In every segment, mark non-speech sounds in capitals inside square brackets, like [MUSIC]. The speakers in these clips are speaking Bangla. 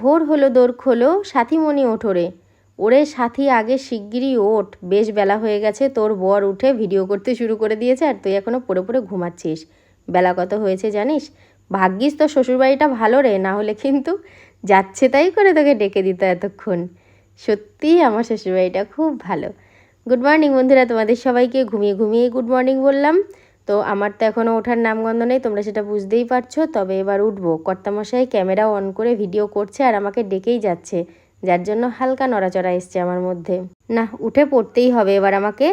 ভোর হলো দোর খোলো সাথীমণি ওঠোরে ওরে সাথী, আগে শিগগিরই ওঠ। বেশ বেলা হয়ে গেছে, তোর বর উঠে ভিডিও করতে শুরু করে দিয়েছে আর তুই এখনও পড়ে পড়ে ঘুমাচ্ছিস। বেলা কত হয়েছে জানিস? ভাগ্যিস তোর শ্বশুরবাড়িটা ভালো রে, না হলে কিন্তু যাচ্ছে তাই করে তোকে ডেকে দিত এতক্ষণ। সত্যিই আমার শ্বশুরবাড়িটা খুব ভালো। গুড মর্নিং বন্ধুরা, তোমাদের সবাইকে ঘুমিয়ে ঘুমিয়ে গুড মর্নিং বললাম। তো আমার তো এখনও ওঠার নামগন্ধ নেই, তোমরা সেটা বুঝতেই পারছ। তবে এবার উঠবো। কর্তামশাই ক্যামেরা অন করে ভিডিও করছে আর আমাকে ডেকেই যাচ্ছে, যার জন্য হালকা নড়াচড়া এসছে আমার মধ্যে। না উঠে পড়তেই হবে এবার আমাকে।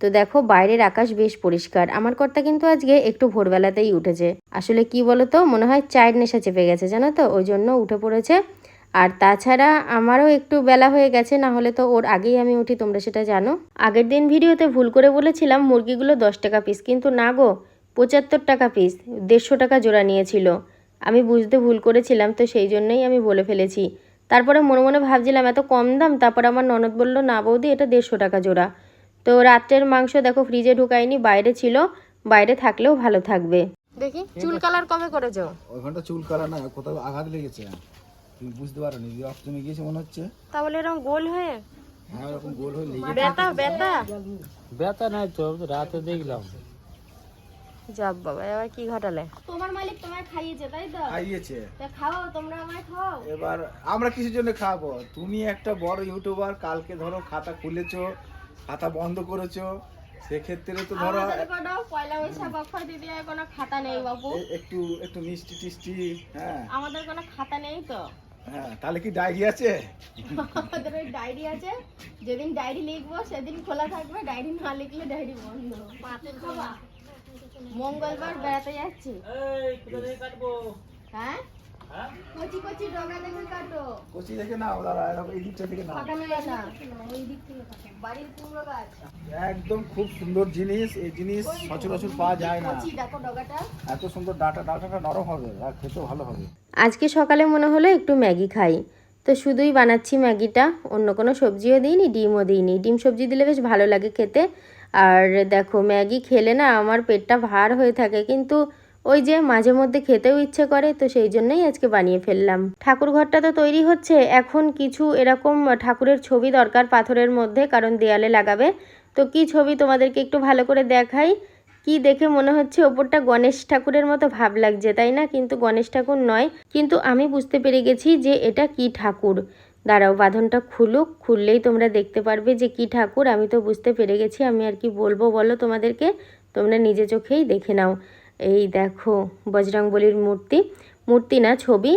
তো দেখো, বাইরের আকাশ বেশ পরিষ্কার। আমার কর্তা কিন্তু আজকে একটু ভোরবেলাতেই উঠেছে। আসলে কি বলো তো মনে হয় চায়ের নেশা চেপে গেছে, জানো তো? ওই জন্য উঠে পড়েছে। আর তাছাড়া আমারও একটু বেলা হয়ে গেছে না হলে তো ওর আগেই আমি উঠি তোমরা সেটা জানো। আগের দিন ভিডিওতে ভুল করে বলেছিলাম মুরগিগুলো দশ টাকা পিস কিন্তু না গো পঁচাত্তর টাকা পিস দেড়শো টাকা জোড়া নিয়েছিল। আমি বুঝতে ভুল করেছিলাম তো সেই জন্যই আমি বলে ফেলেছি। তারপরে মনে মনে ভাবছিলাম এত কম দাম তারপর আমার ননদ বলল না বৌদি এটা দেড়শো টাকা জোড়া। তো রাত্রের মাংস দেখো ফ্রিজে ঢুকাইনি বাইরে ছিল বাইরে থাকলেও ভালো থাকবে। দেখি চুল কালার কবে করেছ? ওইখানটা চুল করা না কোথাও আঘাত লেগেছে। তুমি বুঝতে পারো নি অষ্টমে গিয়েছে মনে হচ্ছে। তাহলে এরকম গোল হয়ে? হ্যাঁ ওরকম গোল হয়ে লেগে ব্যথা ব্যথা? ব্যথা নাই তো রাতে দেখলাম। যাব বাবা এবার কি ঘটালে? তোমার মালিক তোমায় খাইয়েছে তাই তো? খাইয়েছে। তা খাওয়াও তোমরা আমায় খাওয়াও এবার আমরা কিসের জন্য খাব। তুমি একটা বড় ইউটিউবার কালকে ধরো খাতা খুলেছো খাতা বন্ধ করেছ সেক্ষেত্রে তো ধরো কোনো পয়লা বৈশাখ অক্ষয় তৃতীয়ায় কোনো খাতা নেই বাবু। একটু একটু মিষ্টি টিষ্টি হ্যাঁ। আমাদের কোনো খাতা নেই তো। হ্যাঁ তাহলে কি ডায়েরি আছে? আমাদের ওই ডায়েরি আছে। যেদিন ডায়েরি লিখব সেদিন খোলা থাকবে। ডায়েরি না লিখলে ডায়েরি বন্ধ। খাবা? মঙ্গলবার বেড়াতে যাচ্ছি। হ্যাঁ? কচি কচি ডগা দেখে কাটো। কচি দেখে নাও এরকম এই দিকটা থেকে নাও। কাটানো যায় না ওই দিক থেকে কাটো। বাড়ির কুমড়ো গাছ। একদম খুব সুন্দর জিনিস এই জিনিস সচরাচর পাওয়া যায় না। কচি দেখো ডগাটা। এত সুন্দর ডাটা ডাটাটা নরম হবে আর খেতেও ভালো হবে। আজকে সকালে মনে হলো একটু ম্যাগি খাই। তো শুধুই বানাচ্ছি ম্যাগিটা অন্য কোনো সবজিও দিইনি ডিমও দিইনি। ডিম সবজি দিলে বেশ ভালো লাগে খেতে। আর দেখো ম্যাগি খেলে না আমার পেটটা ভার হয়ে থাকে কিন্তু ওই যে মাঝে মধ্যে খেতেও ইচ্ছে করে, তো সেই জন্যই আজকে বানিয়ে ফেললাম। ঠাকুর ঘরটা তো তৈরি হচ্ছে, এখন কিছু এরকম ঠাকুরের ছবি দরকার পাথরের মধ্যে, কারণ দেয়ালে লাগাবে। তো কি ছবি তোমাদেরকে একটু ভালো করে দেখাই? কি দেখে মনে হচ্ছে ওপরটা গণেশ ঠাকুরের মতো ভাব লাগছে, তাই না? কিন্তু গণেশ ঠাকুর নয়। কিন্তু আমি বুঝতে পেরে গেছি যে এটা কি ঠাকুর। দাঁড়াও, বাঁধনটা খুলুক, খুললেই তোমরা দেখতে পারবে যে কি ঠাকুর। আমি তো বুঝতে পেরে গেছি, আমি আর কি বলব বলো তোমাদেরকে, তোমরা নিজে চোখেই দেখে নাও। এই দেখো বজরংবলির মূর্তি। মূর্তি না, ছবি।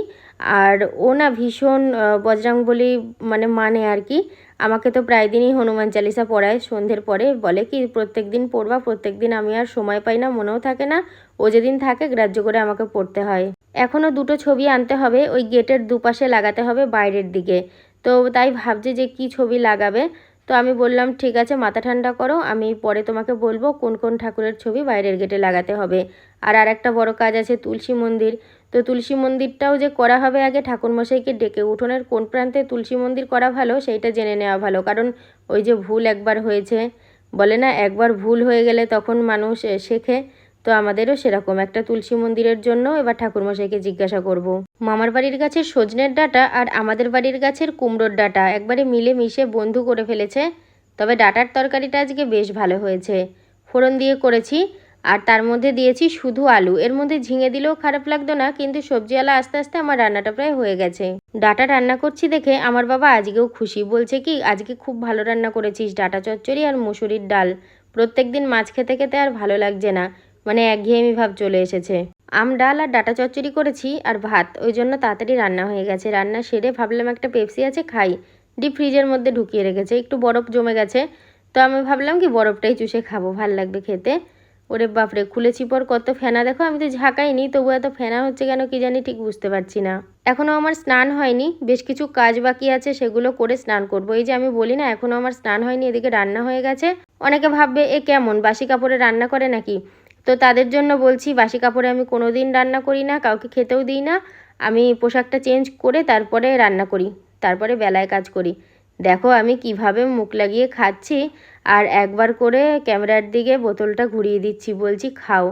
আর ও না ভীষণ বজরংবলী মানে মানে আর কি। আমাকে তো প্রায় দিনই হনুমান চালিসা পড়ায়। সন্ধ্যের পরে বলে কি, প্রত্যেক দিন পড়বা, প্রত্যেক দিন আমি আর সময় পাই না, মনেও থাকে না। ও যেদিন থাকে, গ্রাহ্য করে আমাকে পড়তে হয়। এখনও দুটো ছবি আনতে হবে। ওই গেটের দুপাশে লাগাতে হবে বাইরের দিকে। তো তাই ভাবছে যে কি ছবি লাগাবে। তো আমি বললাম, ঠিক আছে, মাথা ঠান্ডা করো, আমি পরে তোমাকে বলব কোন কোন ঠাকুরের ছবি বাইরের গেটে লাগাতে হবে। আর আর একটা বড় কাজ আছে তুলসী মন্দির। তো তুলসী মন্দিরটাও যে করা হবে আগে, ঠাকুরমশাইকে ডেকে উঠোনের কোন প্রান্তে তুলসী মন্দির করা ভালো, সেইটা জেনে নেওয়া ভালো। কারণ ওই যে ভুল একবার হয়েছে, বলে না, একবার ভুল হয়ে গেলে তখন মানুষ শেখে। তো আমাদেরও সেরকম একটা তুলসী মন্দিরের জন্য এবার ঠাকুরমশাইকে জিজ্ঞাসা করব। মামার বাড়ির গাছের সজনের ডাটা আর আমাদের বাড়ির গাছের কুমড়োর ডাটা একবারে মিলে মিশে বন্ধু করে ফেলেছে, তবে ডাটার তরকারিটা আজকে বেশ ভালো হয়েছে। ফোড়ন দিয়ে করেছি আর তার মধ্যে দিয়েছি শুধু আলু। এর মধ্যে ঝিঙে দিলেও খারাপ লাগতো না, কিন্তু সবজিওয়ালা আস্তে আস্তে আমার রান্নাটা প্রায় হয়ে গেছে। ডাটা রান্না করছি দেখে আমার বাবা আজকেও খুশি। বলছে কি, আজকে খুব ভালো রান্না করেছিস, ডাটা চচ্চড়ি আর মুসুরির ডাল। প্রত্যেক দিন মাছ খেতে খেতে আর ভালো লাগছে না। মানে একঘেয়েমি ভাব চলে এসেছে। আম, ডাল আর ডাটা চচ্চড়ি করেছি আর ভাত, ওই জন্য তাড়াতাড়ি রান্না হয়ে গেছে। রান্না সেরে ভাবলাম একটা পেপসি আছে, খাই। ডিপ ফ্রিজের মধ্যে ঢুকিয়ে রেখেছে, একটু বরফ জমে গেছে। তো আমি ভাবলাম কি, বরফটাই চুষে খাব, ভালো লাগবে খেতে। ওরে বাপরে, খুলেছি পর কত ফেনা। দেখো, আমি তো ঝাঁকাইনি তবু এত ফেনা হচ্ছে কেন কি জানি ঠিক বুঝতে পারছি না। এখনও আমার স্নান হয়নি, বেশ কিছু কাজ বাকি আছে, সেগুলো করে স্নান করব। এই যে আমি বলি না এখনও আমার স্নান হয়নি, এদিকে রান্না হয়ে গেছে। অনেকে ভাববে, এ কেমন, বাসি কাপড়ে রান্না করে নাকি? তো তাদের জন্য বলছি, বাসি কাপড়ে আমি কোনো দিন রান্না করি না, কাউকে খেতেও দিই না। আমি পোশাকটা চেঞ্জ করে তারপরে রান্না করি, তারপরে বেলায় কাজ করি। দেখো আমি কীভাবে মুখ লাগিয়ে খাচ্ছি, আর একবার করে ক্যামেরার দিকে বোতলটা ঘুরিয়ে দিচ্ছি, বলছি খাও।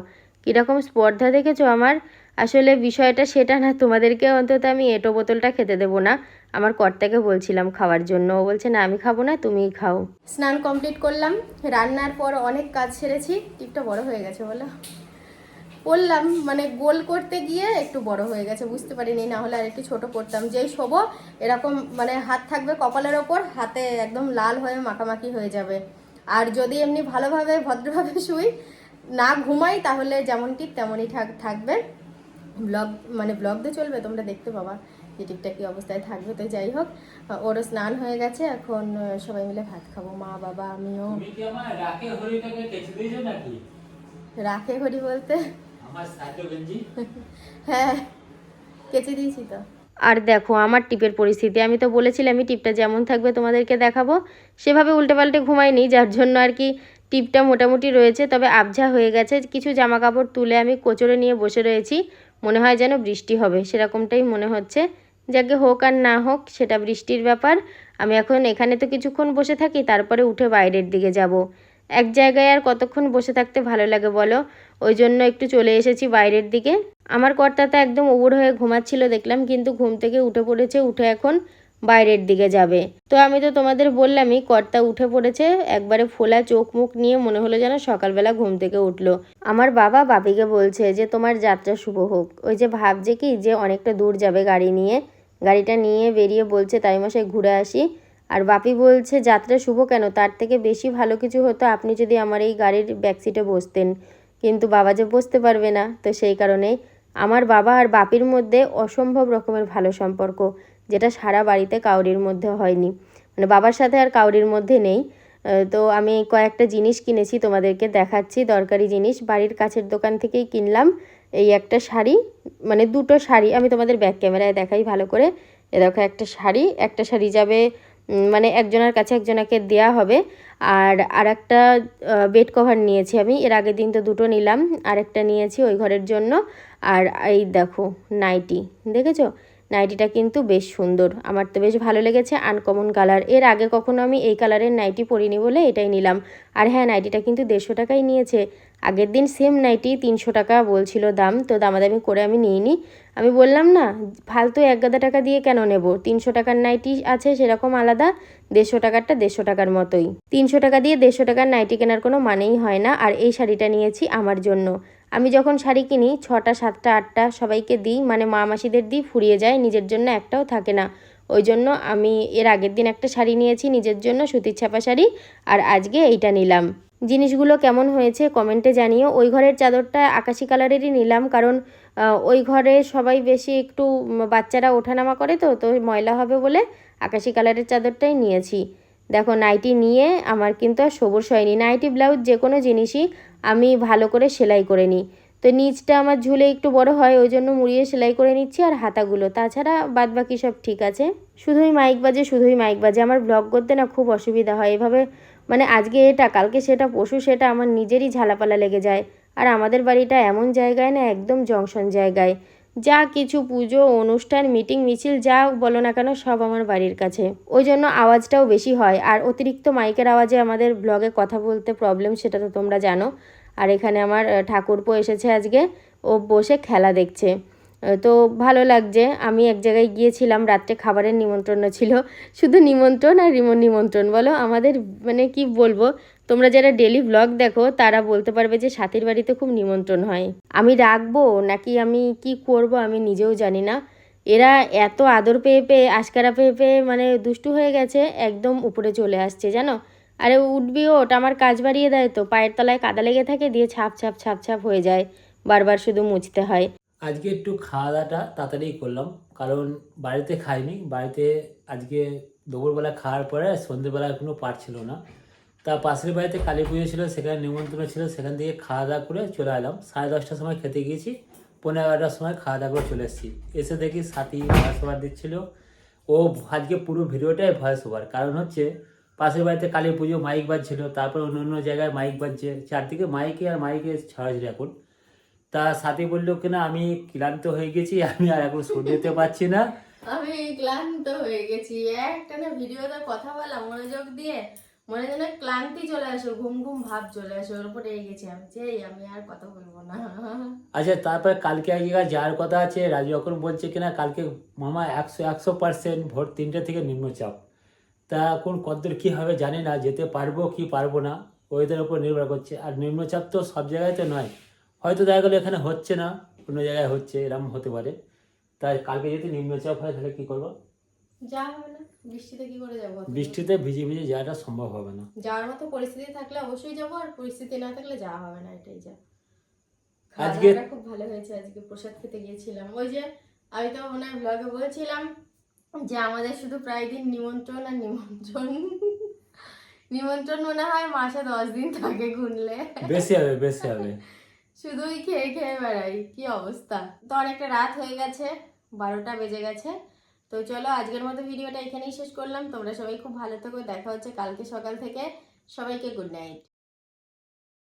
কীরকম স্পর্ধা দেখেছ আমার? আসলে বিষয়টা সেটা না, তোমাদেরকে অন্তত আমি এটো বোতলটা খেতে দেবো না। আমার কর্তাকে বলছিলাম খাওয়ার জন্য। ও বলছে, না, আমি খাব না, তুমিই খাও। স্নান কমপ্লিট করলাম। রান্নার পর অনেক কাজ সেরেছি। টিপটা বড় হয়ে গেছে বলো। করলাম মানে গোল করতে গিয়ে একটু বড় হয়ে গেছে, বুঝতে পারিনি। না হলে আর একটু ছোট করতাম। যেই শোবো, এরকম মানে হাত থাকবে কপালের ওপর, হাতে একদম লাল হয়ে মাখামাখি হয়ে যাবে। আর যদি এমনি ভালোভাবে, ভদ্রভাবে শুই, না ঘুমাই, তাহলে যেমন টিপ, তেমনই থাক, থাকবে। ব্লগ মানে ব্লগ দিয়ে চলবে তোমরা দেখতে পাবা যে টিপটা কী অবস্থায় থাকবে। তো যাই হোক ওরও স্নান হয়ে গেছে এখন সবাই মিলে ভাত খাব মা বাবা আমিও। রাখে হরি বলতে? [LAUGHS] হ্যাঁ কেচে দিয়েছি তো। আর দেখো আমার টিপের পরিস্থিতি আমি তো বলেছিলামই টিপটা যেমন থাকবে তোমাদেরকে দেখাবো সেভাবে উল্টে ঘুমাইনি যার জন্য আর কি টিপটা মোটামুটি রয়েছে তবে আবঝা হয়ে গেছে। কিছু জামা কাপড় তুলে আমি কোচরে নিয়ে বসে রয়েছি মনে হয় যেন বৃষ্টি হবে। সেরকমটাই মনে হচ্ছে। যাকে হোক আর না হোক, সেটা বৃষ্টির ব্যাপার। আমি এখন এখানে তো কিছুক্ষণ বসে থাকি, তারপরে উঠে বাইরের দিকে যাব। এক জায়গায় আর কতক্ষণ বসে থাকতে ভালো লাগে বলো? ওই জন্য একটু চলে এসেছি বাইরের দিকে। আমার কর্তাটা একদম ওবর হয়ে ঘুমাচ্ছিল দেখলাম, কিন্তু ঘুম থেকে উঠে পড়েছে, উঠে এখন বাইরের দিকে যাবে। তো আমি তো তোমাদের বললামই, কর্তা উঠে পড়েছে, একবারে ফোলা চোখ মুখ নিয়ে মনে হলো যেন সকালবেলা ঘুম থেকে উঠল। আমার বাবা বাপিকে বলছে যে, তোমার যাত্রা শুভ হোক। ওই যে ভাবছে কি যে, অনেকটা দূর যাবে গাড়ি নিয়ে। গাড়িটা নিয়ে বেরিয়ে বলছে, তাই মশাই ঘুরে আসি। আর বাপি বলছে, যাত্রা শুভ কেন? তার থেকে বেশি ভালো কিছু হতো আপনি যদি আমার এই গাড়ির ব্যাকসিটে বসতেন। কিন্তু বাবা যে বসতে পারবে না, তো সেই কারণে আমার বাবা আর বাপির মধ্যে অসম্ভব রকমের ভালো সম্পর্ক। যেটা সারা বাড়িতে কাউরির মধ্যে হয়নি। মানে বাবার সাথে আর কাউরির মধ্যে নেই। তো আমি কয়েকটা জিনিস কিনেছি তোমাদেরকে দেখাচ্ছি, দরকারি জিনিস। বাড়ির কাছের দোকান থেকেই কিনলাম এই একটা শাড়ি মানে দুটো শাড়ি। আমি তোমাদের ব্যাক ক্যামেরায় দেখাই ভালো করে। এ দেখো একটা শাড়ি একটা শাড়ি যাবে মানে একজনের কাছে একজনাকে দেয়া হবে। আর আর একটা বেড কভার নিয়েছি আমি। এর আগের দিন তো দুটো নিলাম। আরেকটা নিয়েছি ওই ঘরের জন্য। আর এই দেখো নাইটি দেখেছ? নাইটিটা কিন্তু বেশ সুন্দর। আমার তো বেশ ভালো লেগেছে আনকমন কালারের আগে কখনো আমি এই কালারের নাইটি পরিনি বলে এটাই নিলাম। আর হ্যাঁ নাইটিটা কিন্তু দেড়শো টাকাই নিয়েছে। আগের দিন সেম নাইটি তিনশো টাকা বলছিল দাম। তো দামাদামি করে আমি নিইনি। আমি বললাম, না, ফালতু এক গাদা টাকা দিয়ে কেন নেব? তিনশো টাকার নাইটি আছে সেরকম আলাদা। দেড়শো টাকারটা দেড়শো টাকার মতোই। তিনশো টাকা দিয়ে দেড়শো টাকার নাইটি কেনার কোনো মানেই হয় না। আর এই শাড়িটা নিয়েছি আমার জন্য। আমি যখন শাড়ি কিনি, ছটা, সাতটা, আটটা সবাইকে দিই মানে মা মাসিদের দিই, ফুরিয়ে যায়, নিজের জন্য একটাও থাকে না। ওই জন্য আমি এর আগের দিন একটা শাড়ি নিয়েছি, নিজের জন্য সুতির ছাপা শাড়ি, আর আজকে এইটা নিলাম। জিনিসগুলো কেমন হয়েছে কমেন্টে জানিও। ওই ঘরের চাদরটা আকাশি কালারেরই নিলাম, কারণ ওই ঘরে সবাই বেশি একটু বাচ্চারা ওঠানামা করে তো তো ময়লা হবে বলে আকাশি কালারের চাদরটাই নিয়েছি। দেখো, নাইটি নিয়ে আমার কিন্তু আর সবুজ হয়নি নাইটি, ব্লাউজ যে কোনো জিনিসই আমি ভালো করে সেলাই করে নিই। তো নিচটা আমার ঝুলে একটু বড় হয়, ওই জন্য মুড়িয়ে সেলাই করে নিচ্ছি আর হাতাগুলো। তাছাড়া বাদ বাকি সব ঠিক আছে। শুধুই মাইক বাজে, শুধুই মাইক বাজে। আমার ব্লগ করতে না খুব অসুবিধা হয়। এভাবে মানে আজকে এটা, কালকে সেটা পশু সেটা আমার নিজেরই ঝালাপালা লেগে যায়। আর আমাদের বাড়িটা এমন জায়গায় না, একদম জংশন জায়গায়। যা কিছু পুজো, অনুষ্ঠান, মিটিং, মিছিল, যা বলো না কেন, সব আমার বাড়ির কাছে। ওই জন্য আওয়াজটাও বেশি হয়। আর অতিরিক্ত মাইকের আওয়াজে আমাদের ব্লগে কথা বলতে প্রবলেম সেটা তো তোমরা জানো। আর এখানে আমার ঠাকুরপো এসেছে আজকে। ও বসে খেলা দেখছে। তো ভালো লাগছে। আমি এক জায়গায় গিয়েছিলাম, রাত্রে খাবারের নিমন্ত্রণ ছিল। শুধু নিমন্ত্রণ আর রিমন নিমন্ত্রণ, বলো? আমাদের মানে কি বলব? তোমরা যারা ডেলি ব্লগ দেখো, তারা বলতে পারবে যে সাথীর বাড়িতে খুব নিমন্ত্রণ হয়। আমি রাখব নাকি আমি কি করব আমি নিজেও জানি না। এরা এত আদর পেয়ে পেয়ে, আশকারা পেয়ে পেয়ে মানে দুষ্টু হয়ে গেছে, একদম উপরে চলে আসছে, জানো? আরে উঠবি ওট আমার কাজ বাড়িয়ে দেয় তো, পায়ের তলায় কাদা লেগে থাকে, দিয়ে ছাপ ছাপ ছাপ ছাপ হয়ে যায়। বারবার শুধু মুছতে হয়। আজকে একটু খাওয়া দাওয়াটা তাড়াতাড়ি করলাম, কারণ বাড়িতে খাইনি। বাড়িতে আজকে দুপুরবেলা খাওয়ার পরে সন্ধ্যেবেলা কোনো পার ছিল না। তা পাশের বাড়িতে কালী পুজো ছিল, সেখানে নিমন্ত্রণ ছিল, সেখান থেকে খাওয়া দাওয়া করে চলে এলাম। সাড়ে দশটার সময় খেতে গিয়েছি পনেরো এগারোটার সময় খাওয়া দাওয়া করে চলে এসেছি। এসে দেখি সাথী ভয়েস ওভার দিচ্ছিল। ও আজকে পুরো ভিডিওটাই ভয়েস ওভার কারণ হচ্ছে পাশের বাড়িতে কালী পুজো মাইক বাজছিল, তারপর অন্য অন্য জায়গায় মাইক বাজছে, চারদিকে মাইকে আর মাইকে ছড়াছড়ি এখন। তা সাথী বলল কিনা আমি ক্লান্ত হয়ে গেছি আমি আর এখন শুনে যেতে পারছি না। আমি ক্লান্ত হয়ে গেছি। একটা না ভিডিওতে কথা বলা মনোযোগ দিয়ে। মনে যেন ক্লান্তি চলে আসে ঘুম ঘুম ভাব চলে আসে ওর উপরে গেছি আমি। যে আমি আর কথা বলব না। আচ্ছা তারপরে কালকে এক জায়গায় যাওয়ার কথা আছে রাজু এখন বলছে কিনা কালকে মামা একশো একশো পার্সেন্ট ভোর তিনটে থেকে নিম্নচাপ। তা এখন কতদূর কী হবে জানি না যেতে পারব কি পারব না ওয়েদার উপর নির্ভর করছে। আর নিম্নচাপ তো সব জায়গায় তো নয়। হয়তো দেখা গেলো এখানে হচ্ছে না অন্য জায়গায় হচ্ছে এরকম হতে পারে। তাই কালকে যদি নিম্নচাপ হয় তাহলে কী করব? যা হবে না বৃষ্টিতে কি করে যাব বৃষ্টিতে ভিজে ভিজে যাওয়াটা সম্ভব হবে না। যাওয়ার মতো পরিস্থিতি থাকলে অবশ্যই যাব আর পরিস্থিতি না থাকলে যাওয়া হবে না এটাই যা। আজকে- আজকে খুব ভালো হয়েছে আজকে প্রসাদ খেতে গিয়েছিলাম। ওই যে আমি তো মনে হয় ব্লগে বলছিলাম যে আমাদের শুধু প্রায় দিন নিমন্ত্রণ আর নিমন্ত্রণ। নিমন্ত্রণ মনে হয় মাসে দশ দিন থাকে ঘুরলে। বেশি হবে বেশি হবে। শুধুই খেয়ে খেয়ে বেড়াই, কি অবস্থা? তো অনেকটা রাত হয়ে গেছে, বারোটা বেজে গেছে। তো চলো, আজকের মতো ভিডিওটা এখানেই শেষ করলাম। তোমরা সবাই খুব ভালো থেকো, দেখা হচ্ছে কালকে সকাল থেকে। সবাইকে গুড নাইট